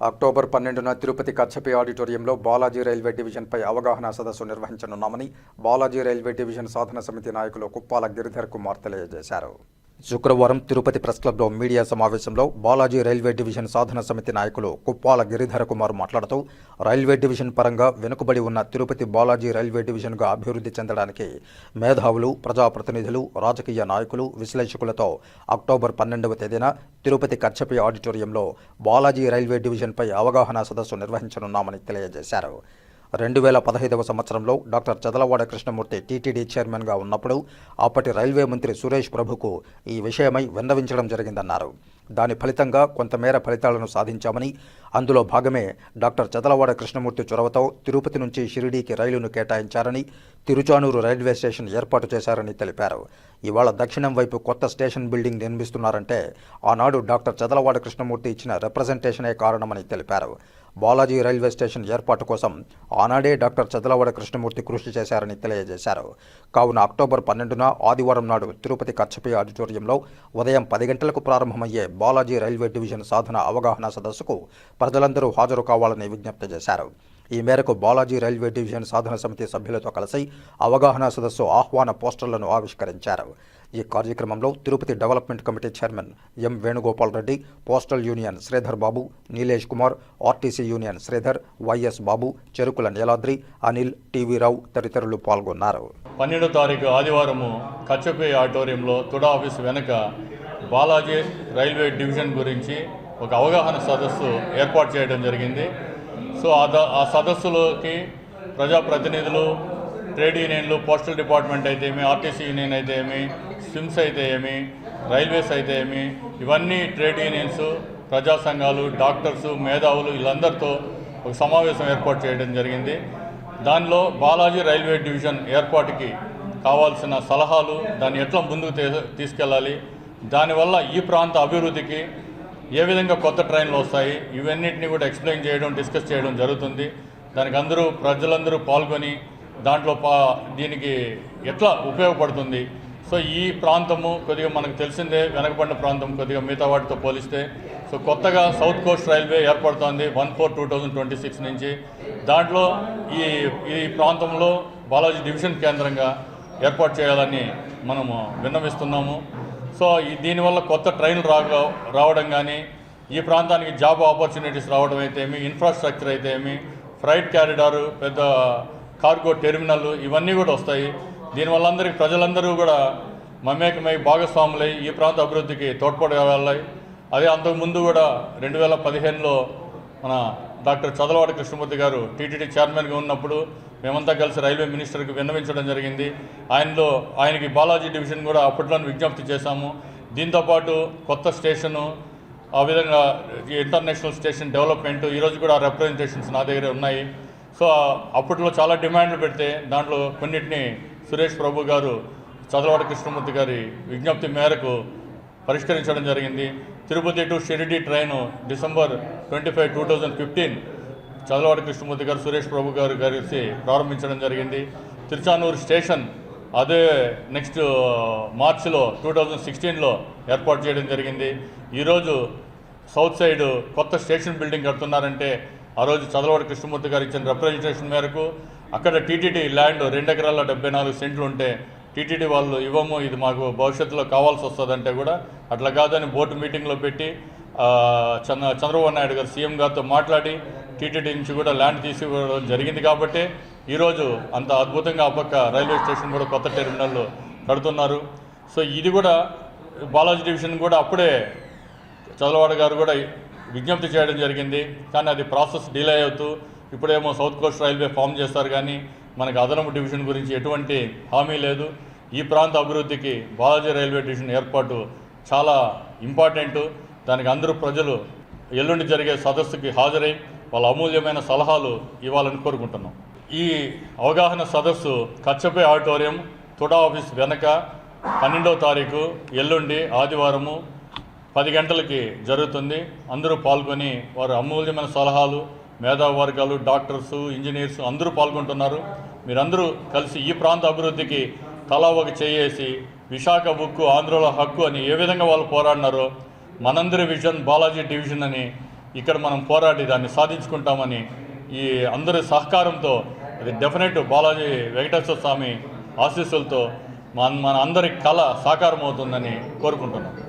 October పన్నెండున తిరుపతి కచ్చపి ఆడిటోరియంలో Balaji railway డివిజన్పై అవగాహన సదస్సు నిర్వహించనున్నామని బాలాజీ రైల్వే డివిజన్ సాధన సమితి నాయకులు కుప్పాల గిరిధర్ కుమార్ తెలియజేశారు. శుక్రవారం తిరుపతి ప్రెస్ క్లబ్లో మీడియా సమావేశంలో బాలాజీ రైల్వే డివిజన్ సాధన సమితి నాయకులు కుప్పాల గిరిధర కుమార్ మాట్లాడుతూ రైల్వే డివిజన్ పరంగా వెనుకబడి ఉన్న తిరుపతి బాలాజీ రైల్వే డివిజన్గా అభివృద్ధి చెందడానికి మేధావులు ప్రజాప్రతినిధులు రాజకీయ నాయకులు విశ్లేషకులతో అక్టోబర్ పన్నెండవ తేదీన తిరుపతి కచ్చపి ఆడిటోరియంలో బాలాజీ రైల్వే డివిజన్పై అవగాహన సదస్సు నిర్వహించనున్నామని తెలియజేశారు. రెండు వేల పదహైదవ సంవత్సరంలో డాక్టర్ చదలవాడ కృష్ణమూర్తి టీటీడీ చైర్మన్గా ఉన్నప్పుడు అప్పటి రైల్వే మంత్రి సురేష్ ప్రభుకు ఈ విషయమై విన్నవించడం జరిగిందన్నారు. దాని ఫలితంగా కొంతమేర ఫలితాలను సాధించామని అందులో భాగమే డాక్టర్ చదలవాడ కృష్ణమూర్తి చొరవతో తిరుపతి నుంచి షిరిడీకి రైలును కేటాయించారని తిరుచానూరు రైల్వే స్టేషన్ ఏర్పాటు చేశారని తెలిపారు. ఇవాళ దక్షిణం వైపు కొత్త స్టేషన్ బిల్డింగ్ నిర్మిస్తున్నారంటే ఆనాడు డాక్టర్ చదలవాడ కృష్ణమూర్తి ఇచ్చిన రిప్రజెంటేషనే కారణమని తెలిపారు. బాలాజీ రైల్వే స్టేషన్ ఏర్పాటు కోసం ఆనాడే డాక్టర్ చదలవాడ కృష్ణమూర్తి కృషి చేశారని తెలియజేశారు. కావున అక్టోబర్ పన్నెండున ఆదివారం నాడు తిరుపతి కచ్చపి ఆడిటోరియంలో ఉదయం పది గంటలకు ప్రారంభమయ్యే బాలాజీ రైల్వే డివిజన్ సాధన అవగాహన సదస్సుకు ప్రజలందరూ హాజరు కావాలని విజ్ఞప్తి చేశారు. ఈ మేరకు బాలాజీ రైల్వే డివిజన్ సాధన సమితి సభ్యులతో కలిసి అవగాహన సదస్సు ఆహ్వాన పోస్టర్లను ఆవిష్కరించారు. ఈ కార్యక్రమంలో Tirupati development committee chairman M Venugopal Reddy postal union Sridhar Babu Nilesh Kumar RTC union Sridhar YS Babu Cherukula Neeladri Anil TV Rao తదితరులు పాల్గొన్నారు. పన్నెండో తారీఖు ఆదివారము కచ్చపే ఆడిటోరియంలో తుడా ఆఫీస్ వెనుక బాలాజీ రైల్వే డివిజన్ గురించి ఒక అవగాహన సదస్సు ఏర్పాటు చేయడం జరిగింది. సో ఆ ద- ఆ సదస్సులోకి ప్రజాప్రతినిధులు ట్రేడ్ యూనియన్లు పోస్టల్ డిపార్ట్మెంట్ అయితే ఏమి ఆర్టీసీ యూనియన్ అయితే సిమ్స్ అయితే ఏమి రైల్వేస్ అయితే ఏమి ఇవన్నీ ట్రేడ్ యూనియన్స్ ప్రజా సంఘాలు డాక్టర్స్ మేధావులు వీళ్ళందరితో ఒక సమావేశం ఏర్పాటు చేయడం జరిగింది. దానిలో బాలాజీ రైల్వే డివిజన్ ఏర్పాటుకి కావాల్సిన సలహాలు దాన్ని ఎట్లా ముందుకు తీ- తీసుకెళ్ళాలి దానివల్ల ఈ ప్రాంత అభివృద్ధికి ఏ విధంగా కొత్త ట్రైన్లు వస్తాయి ఇవన్నిటిని కూడా ఎక్స్ప్లెయిన్ చేయడం డిస్కస్ చేయడం జరుగుతుంది. దానికి అందరూ ప్రజలందరూ పాల్గొని దాంట్లో పా దీనికి ఎట్లా ఉపయోగపడుతుంది సో ఈ ప్రాంతము కొద్దిగా మనకు తెలిసిందే వెనకబడిన ప్రాంతం కొద్దిగా మిగతా వాటితో పోలిస్తే. సో కొత్తగా సౌత్ కోస్ట్ రైల్వే ఏర్పడుతోంది one four two thousand twenty six నుంచి. దాంట్లో ఈ ఈ ప్రాంతంలో బాలాజీ డివిజన్ కేంద్రంగా ఏర్పాటు చేయాలని మనము విన్నవిస్తున్నాము. సో ఈ దీనివల్ల కొత్త ట్రైన్లు రా రావడం కానీ ఈ ప్రాంతానికి జాబ్ ఆపర్చునిటీస్ రావడం అయితే ఏమి ఇన్ఫ్రాస్ట్రక్చర్ అయితే ఏమి ఫ్రైట్ క్యారిడారు పెద్ద కార్గో టెర్మినల్ ఇవన్నీ కూడా వస్తాయి. దీనివల్ల అందరికీ ప్రజలందరూ కూడా మమేకమై భాగస్వాములై ఈ ప్రాంత అభివృద్ధికి తోడ్పడగలగాలి అదే అంతకుముందు కూడా రెండు వేల పదిహేనులో మన డాక్టర్ చదలవాడ కృష్ణమూర్తి గారు టీటీడీ చైర్మన్గా ఉన్నప్పుడు మేమంతా కలిసి రైల్వే మినిస్టర్కి విన్నవించడం జరిగింది. ఆయనలో ఆయనకి బాలాజీ డివిజన్ కూడా అప్పట్లో విజ్ఞప్తి చేశాము. దీంతోపాటు కొత్త స్టేషను ఆ విధంగా ఈ ఇంటర్నేషనల్ స్టేషన్ డెవలప్మెంట్ ఈరోజు కూడా రిప్రజెంటేషన్స్ నా దగ్గర ఉన్నాయి. సో అప్పట్లో చాలా డిమాండ్లు పెడితే దాంట్లో కొన్నిటిని సురేష్ ప్రభు గారు చదలవాడ కృష్ణమూర్తి గారి విజ్ఞప్తి మేరకు పరిష్కరించడం జరిగింది. Tirupati to Shirdi train December twenty five two thousand fifteen Chadalavada Krishnamurthy garu Suresh Prabhu garu కలిసి ప్రారంభించడం జరిగింది. తిరుచానూరు స్టేషన్ అదే నెక్స్ట్ మార్చిలో టూ థౌజండ్ సిక్స్టీన్లో ఏర్పాటు చేయడం జరిగింది. ఈరోజు సౌత్ సైడ్ కొత్త స్టేషన్ బిల్డింగ్ కడుతున్నారంటే ఆ రోజు చదలవాడ కృష్ణమూర్తి గారు ఇచ్చిన రిప్రజెంటేషన్ మేరకు అక్కడ టీటీడీ ల్యాండ్ రెండు ఎకరాల డెబ్బై నాలుగు సెంట్లు ఉంటే టీటీడీ వాళ్ళు ఇవ్వము ఇది మాకు భవిష్యత్తులో కావాల్సి వస్తుందంటే కూడా అట్లా కాదని బోర్డు మీటింగ్లో పెట్టి చంద్ర చంద్రబాబు నాయుడు గారు సీఎం గారితో మాట్లాడి టీటీడీ నుంచి కూడా ల్యాండ్ తీసుకోవడం జరిగింది కాబట్టి ఈరోజు అంత అద్భుతంగా ఆ పక్క రైల్వే స్టేషన్ కూడా కొత్త టెర్మినల్ కడుతున్నారు. సో ఇది కూడా బాలాజీ డివిజన్ కూడా అప్పుడే చదలవాడ గారు కూడా విజ్ఞప్తి చేయడం జరిగింది. కానీ అది ప్రాసెస్ డిలే అవుతూ ఇప్పుడేమో సౌత్ కోస్ట్ రైల్వే ఫామ్ చేస్తారు కానీ మనకి అదనపు డివిజన్ గురించి ఎటువంటి హామీ లేదు. ఈ ప్రాంత అభివృద్ధికి బాలాజీ రైల్వే డివిజన్ ఏర్పాటు చాలా ఇంపార్టెంటు. దానికి అందరూ ప్రజలు ఎల్లుండి జరిగే సదస్సుకి హాజరై వాళ్ళ అమూల్యమైన సలహాలు ఇవ్వాలని కోరుకుంటున్నాం. ఈ అవగాహన సదస్సు కచ్చపే ఆడిటోరియం తుడా ఆఫీస్ వెనక పన్నెండవ తారీఖు ఎల్లుండి ఆదివారము పది గంటలకి జరుగుతుంది. అందరూ పాల్గొని వారు అమూల్యమైన సలహాలు మేధావర్గాలు డాక్టర్స్ ఇంజనీర్స్ అందరూ పాల్గొంటున్నారు. మీరందరూ కలిసి ఈ ప్రాంత అభివృద్ధికి తలా ఒక చేయేసి విశాఖ ఉక్కు ఆంధ్రలో హక్కు అని ఏ విధంగా వాళ్ళు పోరాడినారో మనందరి విజన్ బాలాజీ డివిజన్ అని ఇక్కడ మనం పోరాడి దాన్ని సాధించుకుంటామని ఈ అందరి సహకారంతో అది డెఫినెట్ బాలాజీ వెంకటేశ్వర స్వామి ఆశీస్సులతో మన మన అందరి కళ సాకారం అవుతుందని కోరుకుంటున్నాం.